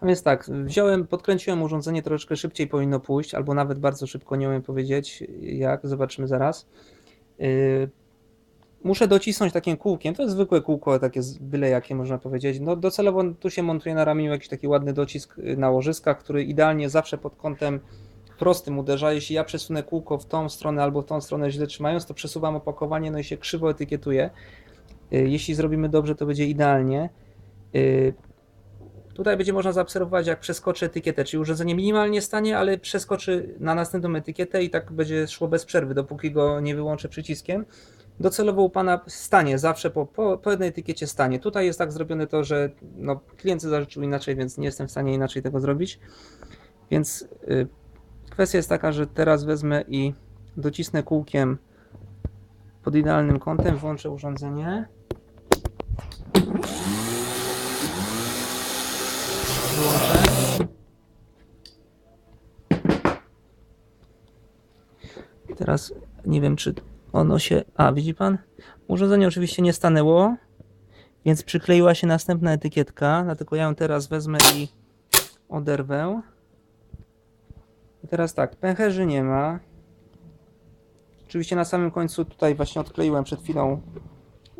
A więc tak, wziąłem, podkręciłem urządzenie, troszeczkę szybciej powinno pójść, albo nawet bardzo szybko, nie umiem powiedzieć jak, zobaczymy zaraz. Yy, muszę docisnąć takim kółkiem, to jest zwykłe kółko, takie byle jakie można powiedzieć. No docelowo tu się montuje na ramieniu jakiś taki ładny docisk yy, na łożyskach, który idealnie zawsze pod kątem prostym uderza. Jeśli ja przesunę kółko w tą stronę albo w tą stronę źle trzymając, to przesuwam opakowanie, no i się krzywo etykietuje. Yy, Jeśli zrobimy dobrze, to będzie idealnie. Tutaj będzie można zaobserwować, jak przeskoczy etykietę, czyli urządzenie minimalnie stanie, ale przeskoczy na następną etykietę i tak będzie szło bez przerwy, dopóki go nie wyłączę przyciskiem. Docelowo u Pana stanie, zawsze po, po, po jednej etykiecie stanie. Tutaj jest tak zrobione to, że no, klient zażyczył inaczej, więc nie jestem w stanie inaczej tego zrobić. Więc y, kwestia jest taka, że teraz wezmę i docisnę kółkiem pod idealnym kątem, włączę urządzenie. Wyłączę. Teraz nie wiem, czy ono się. A, widzi pan? Urządzenie oczywiście nie stanęło, więc przykleiła się następna etykietka. Dlatego ja ją teraz wezmę i oderwę. I teraz tak, pęcherzy nie ma. Oczywiście na samym końcu tutaj właśnie odkleiłem przed chwilą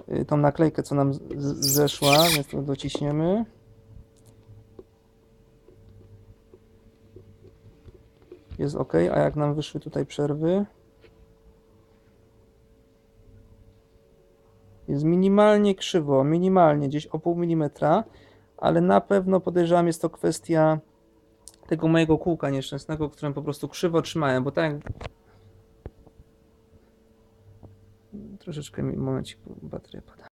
y, tą naklejkę, co nam zeszła, więc to dociśniemy. Jest ok, a jak nam wyszły tutaj przerwy? Jest minimalnie krzywo, minimalnie, gdzieś o pół milimetra, ale na pewno podejrzewam jest to kwestia tego mojego kółka nieszczęsnego, którym po prostu krzywo trzymałem, bo tak. Troszeczkę mi, momencik, bateria pada.